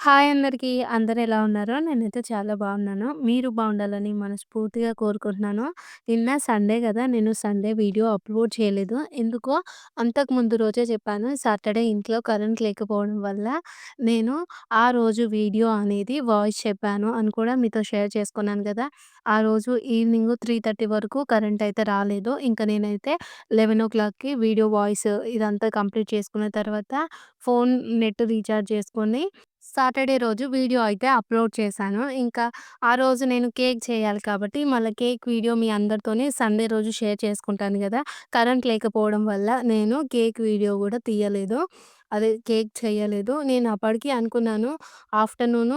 Hi అందరికీ. అందరు ఎలా ఉన్నారో నేనైతే చాలా బాగున్నాను. మీరు బాగుండాలని మనస్ఫూర్తిగా కోరుకుంటున్నాను. నిన్న సండే కదా నేను సండే వీడియో అప్‌లోడ్ చేయలేదు. ఎందుకో అంతకు ముందు రోజే చెప్పాను. సాటర్డే ఇంట్లో కరెంట్ లేకపోవడం వల్ల నేను ఆ రోజు వీడియో అనేది వాయిస్ చెప్పాను అని కూడా మీతో షేర్ చేసుకున్నాను కదా ఆ రోజు ఈవినింగ్ 3:30 వరకు కరెంట్ అయితే రాలేదు. ఇంకా నేనైతే 11:00కి వీడియో వాయిస్ ఇదంతా కంప్లీట్ చేసుకున్న తర్వాత ఫోన్ నెట్ రీఛార్జ్ చేసుకొని సాటర్డే రోజు వీడియో అయితే అప్‌లోడ్ చేశాను. ఇంకా ఆ రోజు నేను కేక్ చేయాలి కాబట్టి మళ్ళీ కేక్ వీడియో మీ అందరితోని సండే రోజు షేర్ చేసుకుంటాను కదా కరెంట్ లేకపోవడం వల్ల నేను కేక్ వీడియో కూడా తీయలేదు. అదే కేక్ చేయలేదు. నేను అప్పటికి అనుకున్నాను ఆఫ్టర్‌నూను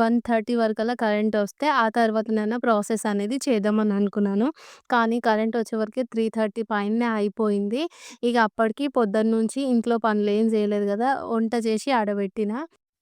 వన్ థర్టీ వరకల్లా కరెంట్ వస్తే ఆ తర్వాత నేను ప్రాసెస్ అనేది చేద్దామని అనుకున్నాను. కానీ కరెంట్ వచ్చేవరకి 3:30 పైనే అయిపోయింది. ఇక అప్పటికి పొద్దున్నుంచి ఇంట్లో పనులు ఏం చేయలేదు కదా వంట చేసి ఆడబెట్టిన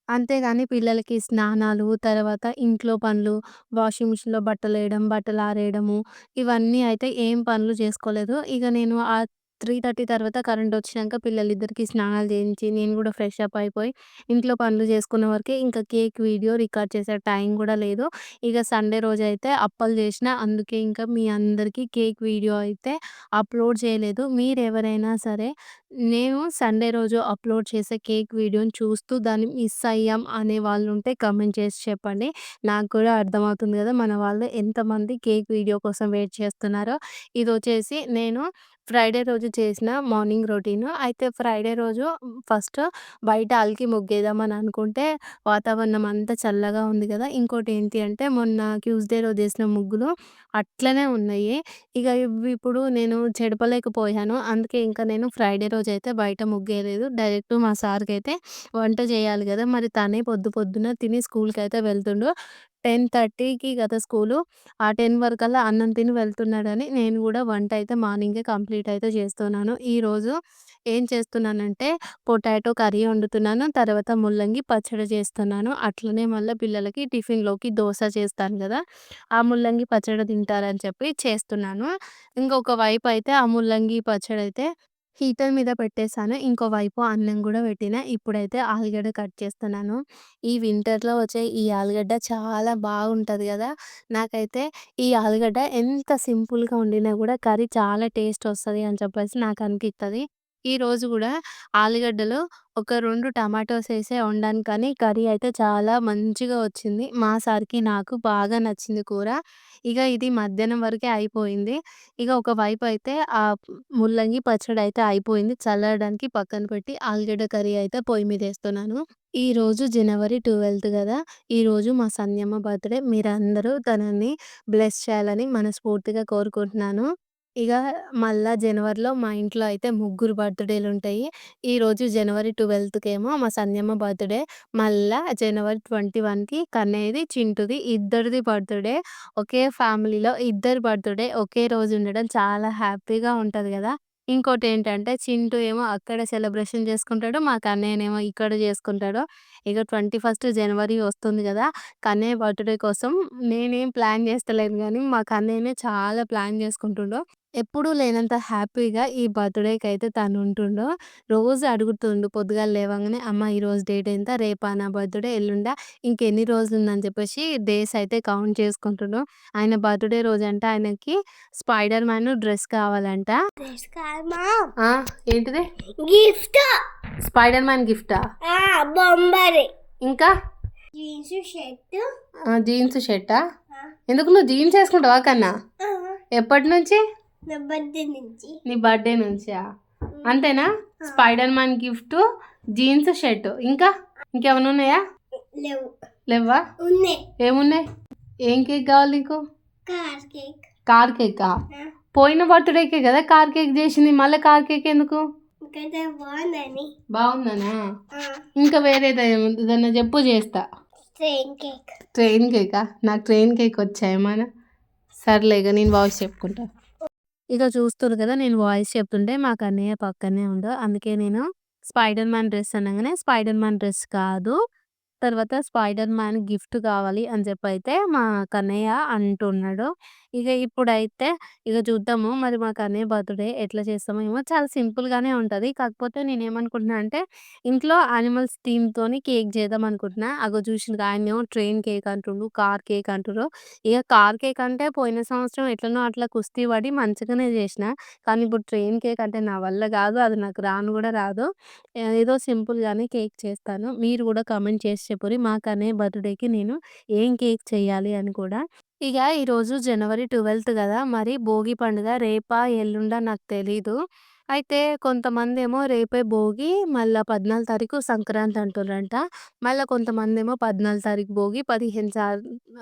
అంతేగాని పిల్లలకి స్నానాలు, తర్వాత ఇంట్లో పనులు, వాషింగ్ మిషన్‌లో బట్టలేయడం, బట్టలారేయడము ఇవన్నీ అయితే ఏం పనులు చేసుకోలేదు. ఇక నేను ఆ 3:30 తర్వాత కరెంటొచ్చినంక పిల్లలిద్దరికీ స్నానాలు చేయించి, నేను కూడా ఫ్రెష్ అప్ అయిపోయి, ఇంట్లో పనులు చేసుకునే వరకే ఇంకా కేక్ వీడియో రికార్డ్ చేసే టైం కూడా లేదు. ఇక సండే రోజైతే అప్పలు చేసినా. అందుకే ఇంకా మీ అందరికీ కేక్ వీడియో అయితే అప్‌లోడ్ చేయలేదు. మీరెవరైనా సరే నేను సండే రోజు అప్‌లోడ్ చేసే కేక్ వీడియోని చూస్తూ దాన్ని మిస్ అయ్యాం అనే వాళ్ళు ఉంటే కమెంట్ చేసి చెప్పండి. నాకు కూడా అర్థమవుతుంది కదా మన వాళ్ళు ఎంతమంది కేక్ వీడియో కోసం వెయిట్ చేస్తున్నారో. ఇదొచ్చేసి నేను ఫ్రైడే రోజు చేసిన మార్నింగ్ రొటీను. అయితే ఫ్రైడే రోజు ఫస్ట్ బయట అలికి ముగ్గేద్దామని అనుకుంటే వాతావరణం అంతా చల్లగా ఉంది కదా ఇంకోటి ఏంటి అంటే మొన్న ట్యూస్‌డే రోజు చేసిన ముగ్గులు అట్లనే ఉన్నాయి. ఇక ఇవి ఇప్పుడు నేను చెడపలేకపోయాను. అందుకే ఇంకా నేను ఫ్రైడే రోజు రోజైతే బయట ముగ్గేయలేదు. డైరెక్ట్ మా సార్కి అయితే వంట చేయాలి కదా మరి తనే పొద్దు పొద్దున తిని స్కూల్కి అయితే వెళ్తుండు. టెన్ థర్టీకి కదా స్కూలు. ఆ 10 వరకల్లా అన్నం తిని వెళ్తున్నాడని నేను కూడా వంట అయితే మార్నింగే కంప్లీట్ అయితే చేస్తున్నాను. ఈరోజు ఏం చేస్తున్నానంటే పొటాటో కర్రీ వండుతున్నాను. తర్వాత ముల్లంగి పచ్చడి చేస్తున్నాను. అట్లనే మళ్ళీ పిల్లలకి టిఫిన్‌లోకి దోశ చేస్తాను కదా ఆ ముల్లంగి పచ్చడి తింటారని చెప్పి చేస్తున్నాను. ఇంకొక వైపు అయితే ఆ ముల్లంగి పచ్చడి అయితే హీటర్ మీద పెట్టేసాను. ఇంకో వైపు అన్నం కూడా పెట్టిన ఇప్పుడైతే ఆలుగడ్డ కట్ చేస్తున్నాను. ఈ వింటర్‌లో వచ్చే ఈ ఆలుగడ్డ చాలా బాగుంటుంది కదా నాకైతే ఈ ఆలుగడ్డ ఎంత సింపుల్‌గా వండినా కూడా కర్రీ చాలా టేస్ట్ వస్తుంది అని చెప్పేసి నాకు అనిపిస్తుంది ఈరోజు గూడా ఆలుగడ్డలో ఒక 2 టమాటోస్ ఏసే వండాను కానీ కర్రీ అయితే చాలా మంచిగా వచ్చింది. మా సార్‌కి, నాకు బాగా నచ్చింది కూర. ఇక ఇది మధ్యాహ్నం వరకే అయిపోయింది. ఇక ఒక వైపు అయితే ఆ ముల్లంగి అయితే అయిపోయింది. చల్లారడానికి పక్కన పెట్టి ఆలుగడ్డ కర్రీ అయితే పొయ్యి మీదేస్తున్నాను. ఈరోజు జనవరి 12 గదా! ఈరోజు మా సంధ్యమ్మ బర్త్‌డే. మీరందరూ తనని బ్లెస్ చేయాలని మనస్ఫూర్తిగా కోరుకుంటున్నాను. ఇక మళ్ళా జనవరిలో మా ఇంట్లో అయితే ముగ్గురు బర్త్డేలు ఉంటాయి ఈరోజు జనవరి 12కేమో మా సంధ్యమ్మ బర్త్‌డే. మళ్ళా జనవరి 21కి కన్నయ్యది, చింటుది ఇద్దరిది బర్త్‌డే. ఒకే ఫ్యామిలీలో ఇద్దరి బర్త్‌డే ఒకే రోజు ఉండడం చాలా హ్యాపీగా ఉంటది ఇంకోటి ఇంకోటేంటంటే చింటూ ఏమో అక్కడ సెలబ్రేషన్ చేసుకుంటాడు. మా కన్నయ్యనేమో ఇక్కడ చేసుకుంటాడు. ట్వంటీ 21 జనవరి వస్తుంది కదా కన్నయ్య బర్త్‌డే కోసం నేనేం ప్లాన్ చేస్తలేను గానీ మా కన్నయ్యనే చాలా ప్లాన్ చేసుకుంటుండు. ఎప్పుడూ లేనంత హ్యాపీగా ఈ బర్త్‌డేకైతే తనుంటుండు. రోజు అడుగుతుండు పొద్దుగాల లేవంగానే అమ్మ ఈరోజు డేట్ ఎంత? రేపా నా బర్త్‌డే? ఎల్లుండా? ఇంకెన్ని రోజులుందని చెప్పేసి డేస్ అయితే కౌంట్ చేసుకుంటుండు. ఆయన బర్త్‌డే రోజంట ఆయనకి స్పైడర్ మ్యాన్ డ్రెస్ కావాలంట. డ్రెస్ కాదు మా ఆ! ఏంటిది? గిఫ్ట్ స్పైడర్ మ్యాన్ గిఫ్టా? ఆ ఇంకా? జీన్స్ షర్ట్ ఆ! జీన్స్ షర్టా? ఎందుకు నువ్వు జీన్స్ ఏసుకుంటావా కన్నా? ఎప్పటి నుంచి? నా బర్త్డే నుంచి నీ బర్త్‌డే నుంచా? అంతేనా? Spider man gift, jeans shirt. ఇంకా? ఇంకేమన్నా ఉన్నాయా? లేవు? ఉన్నాయి ఏమున్నాయి? ఏం కేక్ కావాలి నీకు? కార్ కేక్ కార్ కేకా? పోయిన బర్త్‌డేకే కదా కార్ కేక్ చేసింది. మళ్ళా కార్ కేక్ ఎందుకు? బాగుందని? ఇంకా వేరేది ఏదన్నా చెప్పు చేస్తా. ట్రైన్ కేక్ ట్రైన్ కేకా? నాకు ట్రైన్ కేక్ వచ్చా ఏమైనా? సర్లే ఇగ నేను వాయిస్ చెప్పుకుంటా. ఇక చూస్తున్నారు కదా నేను వాయిస్ చెప్తుంటే మాకు అన్నయ్య పక్కనే ఉండు. అందుకే నేను స్పైడర్ మ్యాన్ డ్రెస్ అనగానే స్పైడర్ మ్యాన్ డ్రెస్ కాదు. తర్వాత 'స్పైడర్ మ్యాన్' గిఫ్ట్ కావాలి అని చెప్పైతే మా కన్నయ్య అంటున్నాడు. ఇక ఇప్పుడైతే ఇక చూద్దాము మరి మా కన్నయ్య బర్త్‌డే ఎట్లా చేస్తామో ఏమో చాలా సింపుల్‌గానే ఉంటది. కాకపోతే నేనేమనుకుంటున్నా అంటే ఇంట్లో యానిమల్స్ థీమ్‌తోని కేక్ చేద్దాం అనుకుంటున్నా. అగో చూషిండ్రుగా ఆయనేమో ట్రైన్ కేక్ అంటుండు, కార్ కేక్ అంటుండ్రు ఇక కార్ కేక్ అంటే పోయిన సంవత్సరం ఎట్లనో అట్లా కుస్తీ పడి మంచిగానే చేషినా. కానీ ఇప్పుడు ట్రైన్ కేక్ అంటే నా వల్ల కాదు అది నాకు రాను కూడా రాదు. ఏదో సింపుల్‌గానే కేక్ చేస్తాను. మీరు కూడా కామెంట్ చేసి చెప్పుర్రి మా అనే బర్త్‌డేకి నేను ఏం కేక్ చేయాలి అని కూడా. ఇక ఈరోజు జనవరి ట్వెల్త్ కదా మరి భోగి పండుగ రేపా? ఎల్లుండా? నాకు తెలీదు. అయితే కొంతమందేమో రేపే భోగి, మళ్ళీ పద్నాలుగు తారీఖు సంక్రాంతి అంటుర్రంట. కొంతమంది కొంతమందేమో 14 తారీఖు భోగి, పదిహేను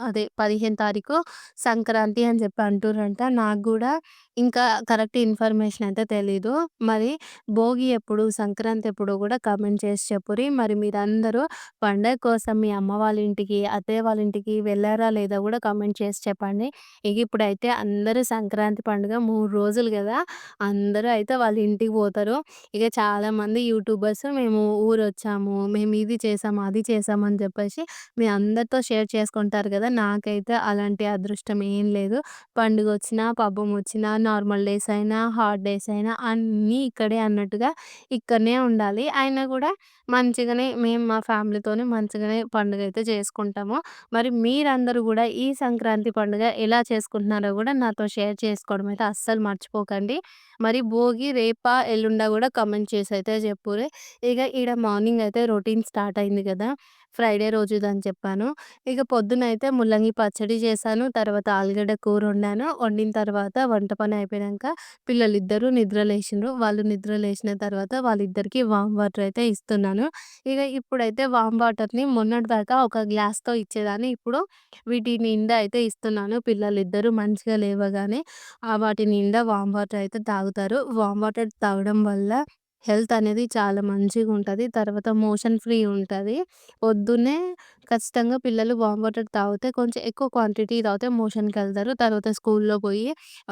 అదే 15 తారీఖు సంక్రాంతి అని చెప్పి అంటున్నారంట నాకు కూడా ఇంకా కరెక్ట్ ఇన్ఫర్మేషన్ అయితే తెలీదు. మరి భోగి ఎప్పుడు? సంక్రాంతి ఎప్పుడో గూడా కామెంట్ చేసి చెప్పుర్రి. మరి మీరందరూ పండగ కోసం మీ అమ్మ వాళ్ళ ఇంటికి, అత్తయ్య వాళ్ళ ఇంటికి వెళ్ళారా లేదా గూడా కామెంట్ చేసి చెప్పండి. ఇగ ఇప్పుడైతే అందరూ సంక్రాంతి పండుగ 3 రోజులు గదా! అందరూ అయితే వాళ్ళ ఇంటికి పోతారు. ఇగ చాలామంది యూట్యూబర్స్ మేము ఊరొచ్చాము, మేము ఇది చేసాము, అది చేసాము అని చెప్పేసి మీ అందరితో షేర్ చేసుకుంటారు గదా! నాకైతే అలాంటి అదృష్టం ఏం లేదు. పండుగొచ్చినా, పబ్బమొచ్చినా, నార్మల్ డేస్ అయినా, హాట్ డేస్ అయినా అన్నీ ఇక్కడే అన్నట్టుగా ఇక్కడనే ఉండాలి. అయినా కూడా మంచిగానే మేము మా ఫ్యామిలీతోనే మంచిగానే పండుగ అయితే చేసుకుంటాము. మరి మీరందరూ గూడా ఈ సంక్రాంతి పండుగ ఎలా చేసుకుంటున్నారో గూడా నాతో షేర్ చేసుకోవడం అయితే అస్సలు మర్చిపోకండి. మరి భోగి రేపా? ఎల్లుండా? గూడా కామెంట్ అయితే చెప్పుర్రి. ఇక ఈడ మార్నింగ్ అయితే రొటీన్ స్టార్ట్ అయింది కదా ఫ్రైడే రోజుదని చెప్పాను. ఇగ పొద్దునైతే ముల్లంగి పచ్చడి చేశాను. తర్వాత ఆలుగడ్డ కూర వండాను. వండిన తర్వాత వంట పని అయిపోయినాక పిల్లలు ఇద్దరు నిద్ర లేచిండ్రు వాళ్ళు నిద్ర లేచిన తర్వాత వాళ్ళిద్దరికీ వామ్ వాటర్ అయితే ఇస్తున్నాను. ఇక ఇప్పుడైతే వామ్ వాటర్‌ని మొన్నటి దాకా ఒక గ్లాస్‌తో ఇచ్చేదాన్ని. ఇప్పుడు వీటి నిండా అయితే ఇస్తున్నాను. పిల్లలిద్దరూ మంచిగా లేవగానే వాటి నిండా వామ్ వాటర్ అయితే తాగుతారు. వామ్ వాటర్ తాగడం వల్ల హెల్త్ అనేది చాలా మంచిగా ఉంటుంది తర్వాత మోషన్ ఫ్రీ ఉంటుంది పొద్దున్నే ఖచ్చితంగా పిల్లలు వామ్ వాటర్ తాగితే కొంచెం ఎక్కువ క్వాంటిటీ తాగితే మోషన్కి వెళ్తారు తర్వాత స్కూల్‌లో పోయి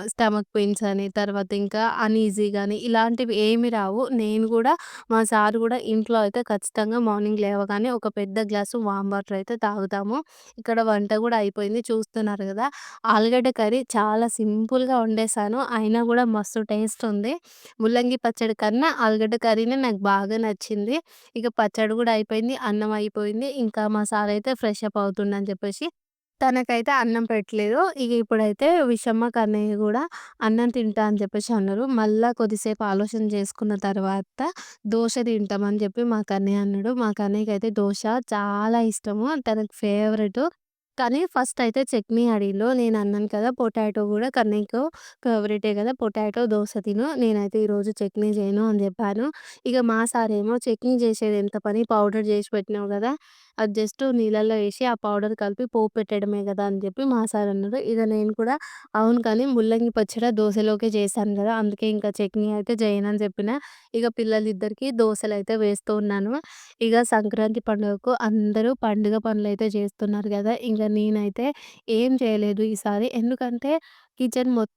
స్టమక్ పెయిన్స్ అని, తర్వాత ఇంకా అన్‌ఈజీ కానీ ఇలాంటివి ఏమి రావు. నేను కూడా మా సార్ కూడా ఇంట్లో అయితే ఖచ్చితంగా మార్నింగ్ లేవగానే ఒక పెద్ద గ్లాసు వామ్ వాటర్ అయితే తాగుతాము. ఇక్కడ వంట కూడా అయిపోయింది. చూస్తున్నారు కదా ఆలుగడ్డ కర్రీ చాలా సింపుల్‌గా వండేసాను. అయినా కూడా మస్తు టేస్ట్ ఉంది. ముల్లంగి పచ్చడి కన్నా ఆలుగడ్డ కర్రీనే నాకు బాగా నచ్చింది. ఇక పచ్చడి గూడా అయిపోయింది. అన్నం అయిపోయింది. ఇంకా మా సార్ అయితే ఫ్రెష్ అప్ అవుతుండని చెప్పేసి తనకైతే అన్నం పెట్టలేదు. ఇక ఇప్పుడైతే విషమ్మ, కన్నయ్య గూడా అన్నం తింటా అని చెప్పేసి అన్నారు. మళ్ళా కొద్దిసేపు ఆలోచన చేసుకున్న తర్వాత దోశ తింటామని చెప్పి మా కన్నయ్య అన్నాడు. మా కన్నయ్యకైతే దోశ చాలా ఇష్టము. తనకి ఫేవరెటు. కానీ ఫస్ట్ అయితే చట్నీ అడిగిలో నేను అన్నాను కదా! పొటాటో కూడా కన్నయ్యకు ఫేవరెటే కదా పొటాటో, దోశ తిను. నేనైతే ఈరోజు చట్నీ చేయను అని చెప్పాను. ఇక మా సారేమో చట్నీ చేసేది ఎంత పని పౌడర్ చేసి పెట్టినావు కదా అది జస్ట్ నీళ్ళల్లో వేసి ఆ పౌడర్ కలిపి పోపు పెట్టడమే కదా అని చెప్పి మా సార్ అన్నారు. ఇక నేను కూడా అవును కానీ ముల్లంగి పచ్చడ దోశలోకే చేశాను కదా అందుకే ఇంకా చట్నీ అయితే చేయనని చెప్పిన. ఇక పిల్లలిద్దరికీ దోశలు అయితే వేస్తూ ఉన్నాను. ఇక సంక్రాంతి పండుగకు అందరూ పండుగ పనులైతే చేస్తున్నారు కదా ఇంకా నేనైతే ఏం చేయలేదు ఈసారి. ఎందుకంటే కిచెన్ మొత్తము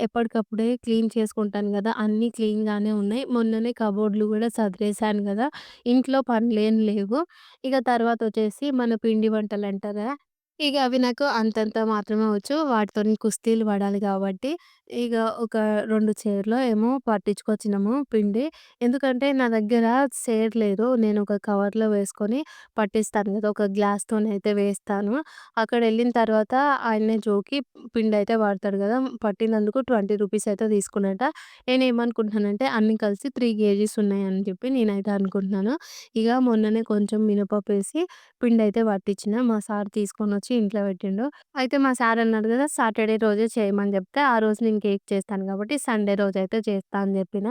ఎప్పటికప్పుడే క్లీన్ చేసుకుంటాను గదా! అన్నీ క్లీన్‌గానే ఉన్నాయి. మొన్ననే కబోర్డ్‌లు గూడా సదిరేసాను గదా! ఇంట్లో పనులేం లేవు. ఇగ తర్వాతొచ్చేసి మన పిండి వంటలంటారు ఇక అవి నాకు అంతంత మాత్రమే వచ్చు. వాటితోని కుస్తీలు పడాలి కాబట్టి ఇక ఒక 2 చైర్లో ఏమో పట్టించుకొచ్చినాము పిండి. ఎందుకంటే నా దగ్గర సేర్ లేదు. నేను ఒక కవర్‌లో వేసుకొని పట్టిస్తాను కదా ఒక గ్లాస్‌తోనైతే వేస్తాను. అక్కడెళ్ళిన తర్వాత ఆయన్నే జోకి పిండయితే పడతాడు కదా పట్టినందుకు 20 రూపీస్ అయితే తీసుకున్నట. నేనేమనుకుంటున్నానంటే అన్నీ కలిసి 3 కేజీస్ ఉన్నాయని చెప్పి నేనైతే అనుకుంటున్నాను. ఇక మొన్ననే కొంచెం మినపప్పేసి పిండయితే పట్టించిన. మా సార్ వచ్చి ఇంట్లో పెట్టిండు. అయితే మా సార్ అన్నాడు కదా సాటర్‌డే రోజే చేయమని చెప్తే, ఆ రోజు నేను కేక్ చేస్తాను కాబట్టి సండే రోజైతే చేస్తా అని చెప్పిన.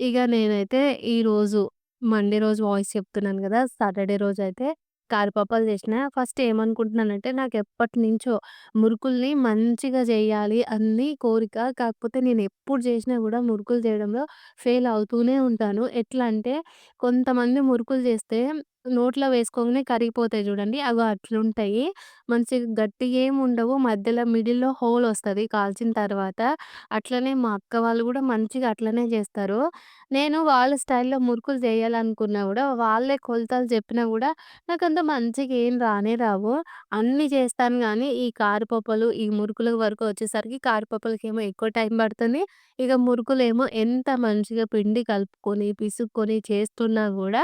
ఇక నేనైతే ఈరోజు మండే రోజు వాయిస్ చెప్తున్నాను కదా సాటర్‌డే రోజైతే కారపప్పాలు చేసిన ఫస్ట్ ఏమనుకుంటున్నానంటే నాకెప్పటినుంచో మురుకుల్ని మంచిగా చేయాలి అని కోరిక. కాకపోతే నేను ఎప్పుడు చేసినా కూడా మురుకులు చేయడంలో ఫెయిల్ అవుతూనే ఉంటాను. ఎట్లా అంటే కొంతమంది మురుకులు చేస్తే నోట్లో వేసుకోగానే కరిగిపోతాయి చూడండి అగో అట్లుంటాయి. మంచిగా గట్టిగా ఏముండవు మధ్యలో మిడిల్‌లో హోల్ వస్తుంది కాల్చిన తర్వాత. అట్లనే మా అక్క వాళ్ళు కూడా మంచిగా అట్లనే చేస్తారు నేను వాళ్ళ స్టైల్‌లో మురుకులు చేయాలనుకున్నా కూడా వాళ్ళే కొలతలు చెప్పినా కూడా నాకు నాకంత మంచిగా ఏం రానే రావు. అన్నీ చేస్తాను గానీ, ఈ కారపప్పులు, ఈ మురుకుల వరకు వచ్చేసరికి కారపప్పులకేమో ఎక్కువ టైం పడుతుంది. ఇక మురుకులేమో ఎంత మంచిగా పిండి కలుపుకొని, పిసుక్కొని చేస్తున్నా కూడా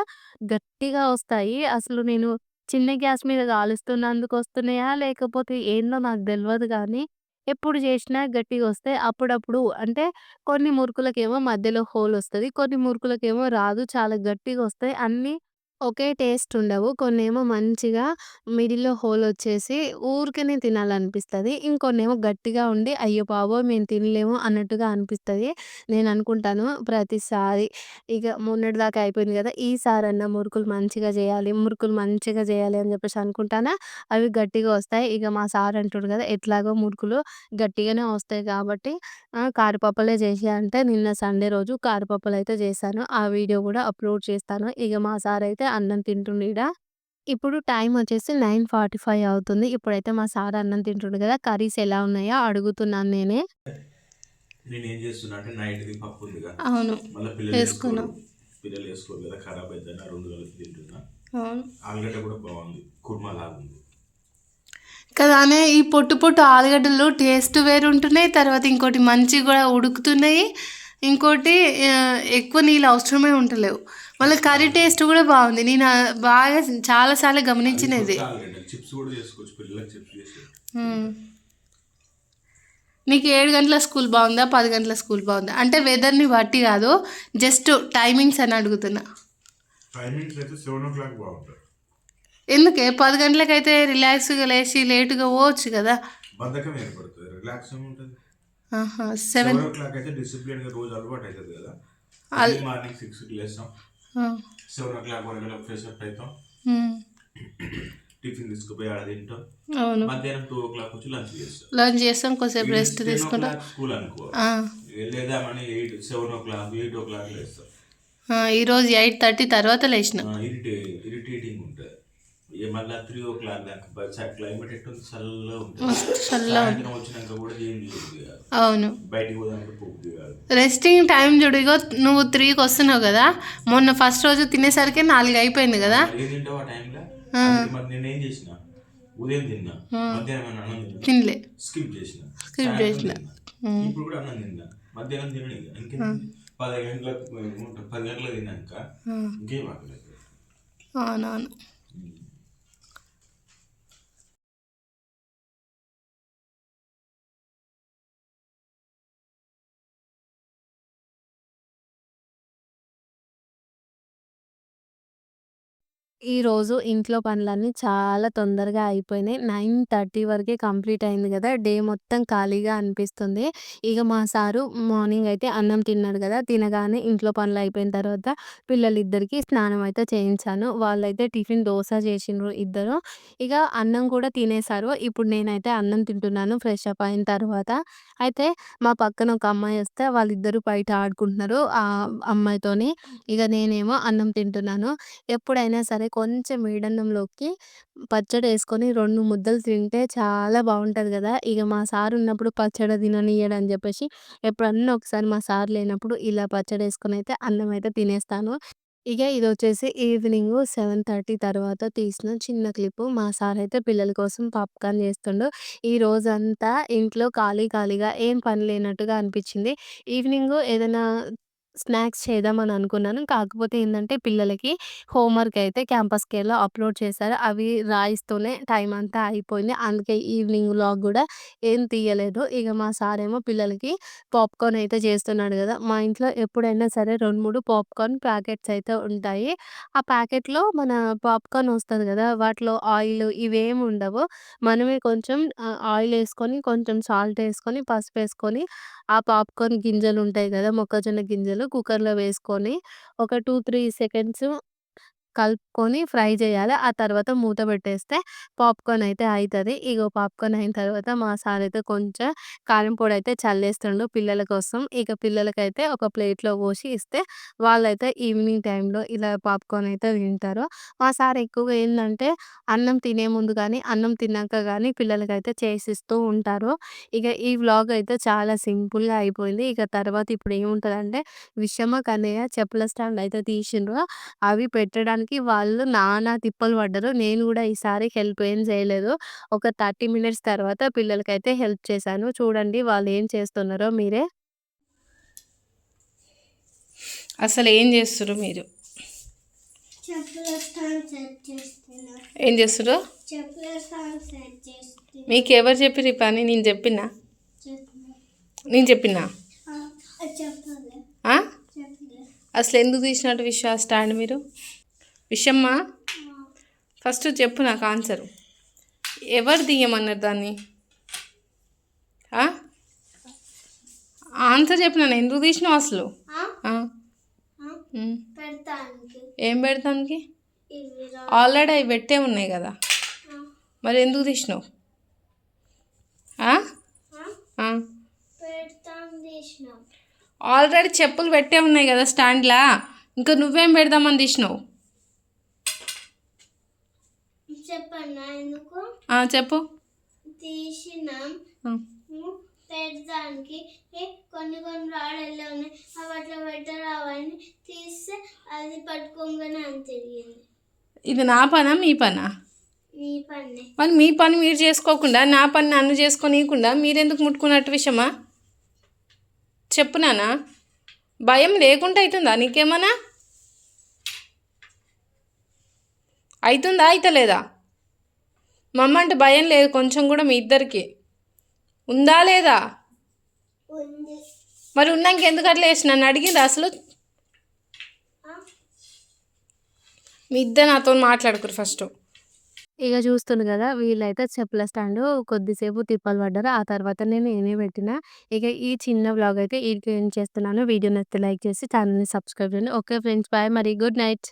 గట్టిగా వస్తాయి. అసలు నేను చిన్న గ్యాస్ మీద కాలుస్తున్నందుకు వస్తున్నాయా? లేకపోతే ఏందో నాకు తెలియదు గానీ, ఎప్పుడు జేసినా గట్టిగొస్తాయి. అప్పుడప్పుడు అంటే కొన్ని మురుకులకేమో మధ్యలో హోల్ వస్తుంది కొన్ని మురుకులకేమో రాదు. చాలా గట్టిగొస్తాయి. అన్నీ ఒకే టేస్ట్ ఉండవు. కొన్నేమో మంచిగా మిడిల్‌లో హోల్ వచ్చేసి ఊరికనే తినాలనిపిస్తది. ఇంకొన్నేమో గట్టిగా ఉండి అయ్య బాబోయ్! మేము తినలేము అన్నట్టుగా అనిపిస్తది. నేననుకుంటాను ప్రతిసారి ఇగ మొన్నటిదాకా అయిపోయింది గదా! ఈసారన్నా మురుకులు మంచిగా చేయాలి మురుకులు మంచిగా చేయాలి అని చెప్పేసి అనుకుంటానా. అవి గట్టిగా వస్తాయి. ఇక మా సార్ అంటుండు కదా ఎట్లాగో మురుకులు గట్టిగానే వస్తాయి కాబట్టి ఆహ్, కారపప్పులే అంటే నిన్న సండే రోజు కారపలు అయితే చేశాను ఆ వీడియో కూడా అప్‌లోడ్ చేస్తాను. ఇక మా సార్ అయితే అన్నం తింటుండు ఈడ. ఇప్పుడు టైమొచ్చేసి 9:45 అవుతుంది. ఇప్పుడైతే మా సార్ అన్నం తింటుండు గదా! కర్రీస్ ఎలా ఉన్నాయో అడుగుతున్నాను నేనే. నేనేం చేస్తున్నా అంటే నైట్‌ది పప్పు ఉందిగా అవును. మళ్ళీ పిల్లలు వేసుకున్నాం. పిల్లలు వేసుకోరు కదా ఖరాబ్ అయిద్దని ఆ 2 కలిపి తింటున్నా. అవును. ఆలుగడ్డ కూడా బాగుంది. కుర్మా. కదానే ఈ పొట్టు పొట్టు ఆలుగడ్డలు టేస్ట్ వేరుంటున్నాయి. తర్వాత ఇంకోటి మంచిగా గూడా ఉడుకుతున్నాయి. ఇంకోటి ఎక్కువ నీళ్ళు అవసరమే ఉంటలేవు. మళ్ళీ కర్రీ టేస్ట్ గూడా బావుంది. నేను బాగా చాలా సార్లు గమనించిన అది ఇది. కొత్త ఆలుగడ్డ చిప్స్ కూడా చేసుకోవచ్చు పిల్లలకి చిప్స్ చేసి హ్మ్. నీకు 7 గంటల స్కూల్ బావుందా? 10 గంటల స్కూల్ బావుందా? అంటే వెదర్‌ని బట్టి గాదు. జస్ట్ టైమింగ్స్ అని అడుగుతున్నా. టైమింగ్స్ అయితే సెవెన్ ఓ క్లాక్ బాగుంటుంది ఎందుకే 10 గంటలకైతే రిలాక్స్‌గా లేసి లేట్‌గా పోవచ్చు గదా! బద్ధకం ఏర్పడుతుంది రిలాక్స్ ఉంటుంది ఆహా! 7 సెవెన్ ఓ క్లాక్ అయితే డిసిప్లిన్గా రోజు అలవాటు అవుతుంది కదా మార్నింగ్ సిక్స్కి లేస్తాం! సెవెన్ ఓ క్లాక్ వరకు ఫ్రెష్ అప్ అవుతాం. టిఫిన్ తీసుకుపోయి ఆడ తింటాం అవును. మధ్యాహ్నం టూ ఓ క్లాక్ వచ్చి లంచ్ చేస్తాం లంచ్ చేస్తాం. కొద్దిసేపు రెస్ట్ తీసుకుంటాం. స్కూల్ అనుకో ఆ! లేదామని eight seven o'clock eight o'clock లేస్తాం! ఈరోజు 8:30 తర్వాత లేచిన. ఇరిటే ఇరిటేటింగ్ ఉంటుంది ఇక మళ్ళీ త్రీ ఓ క్లాక్ దాకా క్లైమేట్ ఎట్టుంది చల్లగా ఉంటుంది. సాయంత్రం వచ్చినాక కూడా ఏం అవును. బయటికి పోబుద్ది కాదు రెస్టింగ్ టైం చూడు ఇగో నువ్వు 3కి వస్తున్నావు కదా! మొన్న ఫస్ట్ రోజు తినేసరికి 4 అయిపోయింది కదా! ఏం తింటావు ఆ టైంలో. మరి నేను చేసిన ఉదయం తిన్నా. మధ్యాహ్నం అన్నం తిన్నా తినలే. స్కిప్ చేసిన సాయంత్రం చేసిన. ఇప్పుడు కూడా అన్నం తిన్నా మధ్యాహ్నం ఇక పది గంటలకు పది గంటలకు తిన్నాక! ఇంకేం అవునవును. ఈరోజు ఇంట్లో పనులన్నీ చాలా తొందరగా అయిపోయినాయి. 9:30 వరకే కంప్లీట్ అయింది గదా! డే మొత్తం ఖాళీగా అనిపిస్తుంది. ఇక మా సారు మార్నింగ్ అయితే అన్నం తిన్నాడు గదా! తినగానే ఇంట్లో పనులు అయిపోయిన తర్వాత పిల్లలిద్దరికీ స్నానం అయితే చేయించాను. వాళ్ళైతే టిఫిన్ దోస చేసిండ్రు ఇద్దరు. ఇక అన్నం కూడా తినేసారు. ఇప్పుడు నేనైతే అన్నం తింటున్నాను ఫ్రెష్ అప్ అయిన తర్వాత. అయితే మా పక్కన ఒక అమ్మాయి వస్తే వాళ్ళిద్దరూ బయట ఆడుకుంటున్నారు. ఆ అమ్మాయితోని. ఇక నేనేమో అన్నం తింటున్నాను. ఎప్పుడైనా సరే కొంచెం ఏడన్నంలోకి పచ్చడి వేసుకొని రెండు ముద్దలు తింటే చాలా బాగుంటుంది కదా ఇక మా సార్ ఉన్నప్పుడు పచ్చడి తిననియ్యడం అని చెప్పేసి ఎప్పుడన్నా ఒకసారి మా సార్ లేనప్పుడు ఇలా పచ్చడేసుకొనైతే అన్నం అయితే తినేస్తాను. ఇక ఇది వచ్చేసి ఈవినింగ్ సెవెన్ థర్టీ తర్వాత తీసిన చిన్న క్లిప్ మా సార్ అయితే పిల్లల కోసం పాప్‌కార్న్ చేస్తుండు. ఈ రోజంతా ఇంట్లో ఖాళీ ఖాళీగా ఏం పని లేనట్టుగా అనిపించింది ఈవినింగ్ ఏదైనా స్నాక్స్ చేద్దామని అనుకున్నాను. కాకపోతే ఏందంటే పిల్లలకి హోంవర్క్ అయితే క్యాంపస్ కేర్‌లో అప్‌లోడ్ చేశారు. అవి రాయిస్తూనే టైం అంతా అయిపోయింది. అందుకే ఈవినింగ్ వ్లాగ్ గూడా ఏం తీయలేదు. ఇక మా సారేమో పిల్లలకి పాప్‌కార్న్ అయితే చేస్తున్నాడు గదా! మా ఇంట్లో ఎప్పుడైనా సరే 2, 3 పాప్‌కార్న్ ప్యాకెట్స్ అయితే ఉంటాయి. ఆ ప్యాకెట్‌లో మన పాప్‌కార్న్ వస్తది గదా! వాటిలో ఆయిల్ ఇవేమి ఉండవు. మనమే కొంచెం ఆహ్, ఆయిల్ ఏసుకొని, కొంచెం సాల్ట్ ఏసుకొని, పసుపేసుకొని, ఆ పాప్‌కార్న్ గింజలు ఉంటాయి గదా! మొక్కజొన్న గింజలు కుక్కర్‌లో వేసుకొని ఒక 2, 3 సెకండ్స్ కలుపుకొని ఫ్రై చేయాలి. ఆ తర్వాత మూత పెట్టేస్తే పాప్‌కార్న్ అయితే అవుతుంది ఇగో పాప్‌కార్న్ అయిన తర్వాత మా సార్ అయితే కొంచెం కారం పొడి అయితే చల్లేస్తుండు పిల్లల కోసం. ఇక పిల్లలకైతే ఒక ప్లేట్‌లో పోసి ఇస్తే వాళ్ళైతే ఈవినింగ్ టైంలో ఇలా పాప్‌కార్న్ అయితే తింటారు. మా సార్ ఎక్కువగా ఏంటంటే అన్నం తినే ముందు కానీ అన్నం తిన్నాక కానీ పిల్లలకైతే చేసిస్తూ ఉంటారు. ఇక ఈ వ్లాగ్ అయితే చాలా సింపుల్‌గా అయిపోయింది. ఇక తర్వాత ఇప్పుడు ఏముంటుందంటే విషమ, కన్నయ్య చెప్పుల స్టాండ్ అయితే తీసిండ్రు. అవి పెట్టడానికి వాళ్ళు నానా తిప్పలు పడ్డారు. నేను కూడా ఈసారి హెల్ప్ ఏం చేయలేదు. ఒక 30 మినిట్స్ తర్వాత పిల్లలకైతే హెల్ప్ చేశాను. చూడండి వాళ్ళు ఏం చేస్తున్నారో మీరే. అసలు ఏం చేస్తుర్రు మీరు? ఏం సెట్ చేస్తున్నా మీకెవరు చెప్పిర్రు ఈ పని? నేను చెప్పినా? నేను చెప్పినా? అసలు ఎందుకు తీసినట్టు ఆ స్టాండ్ మీరు? విషమ్మ ఫస్ట్ చెప్పు నాకు ఆన్సరు. ఎవరు తీయమన్నారు దాన్ని? ఆన్సర్ చెప్పు నాన్న ఎందుకు తీసినావు అసలు? ఏం పెడతానికి? ఆల్రెడీ అవి పెట్టే ఉన్నాయి కదా. మరి ఎందుకు తీసినావు? ఆల్రెడీ చెప్పులు పెట్టే ఉన్నాయి కదా స్టాండ్లా ఇంకా నువ్వేం పెడదామని తీసినావు? చెప్పన్నా ఎందుకు? చెప్పు. తీసినాం. ఏ, కొన్ని కొన్ని రాడల్లో ఉన్నాయి. అవి అట్లా పెట్టరావని తీస్తే అది పట్టుకోగానే అని తిరిగింది. ఇది నా పనా మీ పనా? నీ పన్నే. మరి మీ పని మీరు చేసుకోకుండా నా పని నన్ను చేసుకోనీయకుండా మీరెందుకు ముట్టుకున్నట్టు విషయమా? చెప్పు నానా భయం లేకుండా అవుతుందా నీకేమన్నా? అవుతుందా అయితలేదా? మమ్మ అంటే భయం లేదు కొంచెం కూడా మీ ఇద్దరికి ఉందా లేదా ఉంది మరి ఉన్నాక ఎందుకు అట్లా వేసి నన్ను అడిగింది అసలు మీ ఇద్దరు నాతో మాట్లాడుకురు ఫస్ట్ ఇక చూస్తుండు కదా వీళ్ళైతే చెప్పుల స్టాండ్ కొద్దిసేపు తిప్పలు పడ్డారు. ఆ తర్వాత నేను నేనే పెట్టిన. ఇక ఈ చిన్న వ్లాగ్ అయితే ఈడికి ఎండ్ చేస్తున్నాను. వీడియో నచ్చితే లైక్ చేసి ఛానల్‌ని సబ్స్క్రైబ్ చేయండి. ఓకే ఫ్రెండ్స్ బాయ్ మరి గుడ్ నైట్.